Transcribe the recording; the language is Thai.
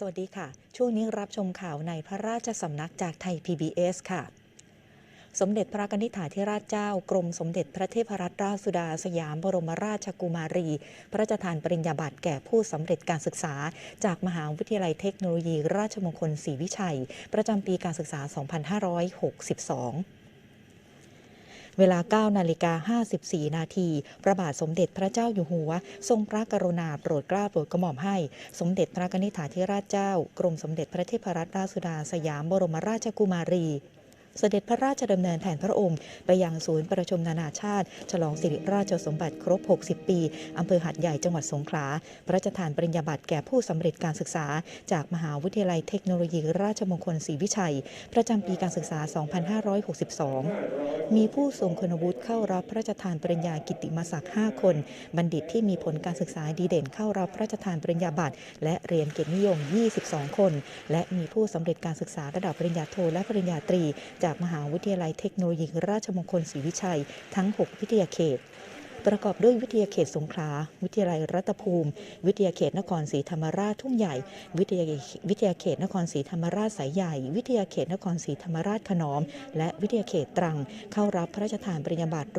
สวัสดีค่ะ ช่วงนี้รับชมข่าวในพระราชสำนักจากไทย PBS ค่ะ สมเด็จพระกนิษฐาธิราชเจ้ากรมสมเด็จพระเทพรัตนราชสุดาสยามบรมราชกุมารี พระราชทานปริญญาบัตรแก่ผู้สำเร็จการศึกษา จากมหาวิทยาลัยเทคโนโลยี ราชมงคลศรีวิชัย ประจำปีการศึกษา 2562 เวลา9นาฬิกา54 นาทีพระบาทสมเด็จพระเจ้าอยู่หัว ทรงพระกรุณาโปรดเกล้าโปรดกระหม่อมให้ สมเด็จพระนิษฐาธิราชเจ้า กรมสมเด็จพระเทพรัตนราชสุดาสยามบรมราชกุมารี เสด็จพระราชดำเนินแทนพระองค์ ไปยังศูนย์ประชุมนานาชาติ ฉลองสิริราชสมบัติครบ 60 ปีอำเภอหัดใหญ่จังหวัดสงขลาพระราชทานปริญญาบัตรแก่ผู้สำเร็จการศึกษา จากมหาวิทยาลัยเทคโนโลยีราชมงคลศรีวิชัย ประจำปีการศึกษา 2562 มีผู้ทรงคุณวุฒิเข้ารับพระราชทานปริญญากิตติมศักดิ์ 5 คน บัณฑิตที่มีผลการศึกษาดีเด่นเข้ารับพระราชทานปริญญาบัตรและเหรียญเกียรตินิยม 22 คน และมีผู้สำเร็จการศึกษาระดับปริญญาโทและปริญญาตรีจากมหาวิทยาลัยเทคโนโลยีราชมงคลศรีวิชัย ทั้ง 6 วิทยาเขต ประกอบด้วยวิทยาเขตสงขลา วิทยาลัยรัตภูมิ วิทยาเขตนครศรีธรรมราชทุ่งใหญ่ วิทยาวิทยาเขตนครศรีธรรมราชสายใหญ่ วิทยาเขตนครศรีธรรมราชขนอม และวิทยาเขตตรัง เข้ารับพระราชทานปริญญาบัตร